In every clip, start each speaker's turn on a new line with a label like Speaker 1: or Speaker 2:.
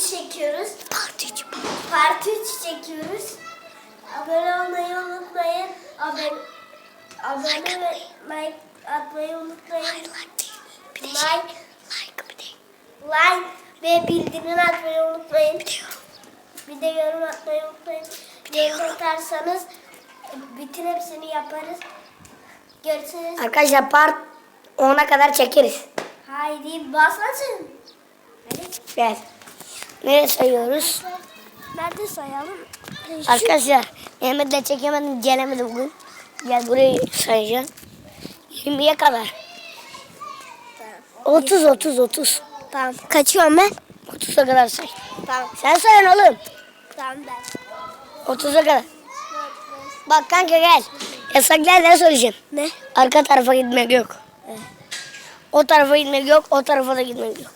Speaker 1: 3 çekiyoruz.
Speaker 2: Part 3.
Speaker 1: Part 3 çekiyoruz. Abone olmayı unutmayın. Abone, abone ve like atmayı unutmayın.
Speaker 2: Bir de
Speaker 1: Like.
Speaker 2: şey. Like bir de.
Speaker 1: Like ve bildirim atmayı unutmayın.
Speaker 2: Bir de yorum.
Speaker 1: Bir de yorum atmayı unutmayın.
Speaker 2: Bir de
Speaker 1: yorum
Speaker 2: yorum.
Speaker 1: atarsanız bütün hepsini yaparız. Görüşürüz.
Speaker 2: Arkadaşlar part 10'a kadar çekeriz.
Speaker 1: Haydi basmasın. Hadi.
Speaker 2: Gel. Nereye sayıyoruz?
Speaker 1: Nerede sayalım?
Speaker 2: Arkadaşlar Mehmet'le çekemedim gelemedi bugün. Gel burayı sayacağım. 20'ye kadar. 30 30 30.
Speaker 1: Tamam. Kaçıyorum ben.
Speaker 2: 30'a kadar say.
Speaker 1: Tamam.
Speaker 2: Sen sayın oğlum.
Speaker 1: Tamam ben.
Speaker 2: 30'a kadar. Bak kanka gel. Yasak gel ne söyleyeceğim.
Speaker 1: Ne?
Speaker 2: Arka tarafa gitmek yok. O tarafa gitmek yok, o tarafa da gitmek yok.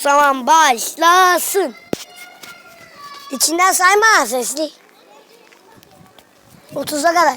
Speaker 2: Zaman başlasın. İçinden sayma sesli. 30'a kadar.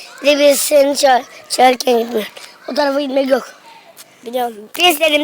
Speaker 2: Bir de birisi, seni çağır, çağırırken gitmiyor. O tarafa gitmek yok.
Speaker 1: Biliyorum.
Speaker 2: Pis elimde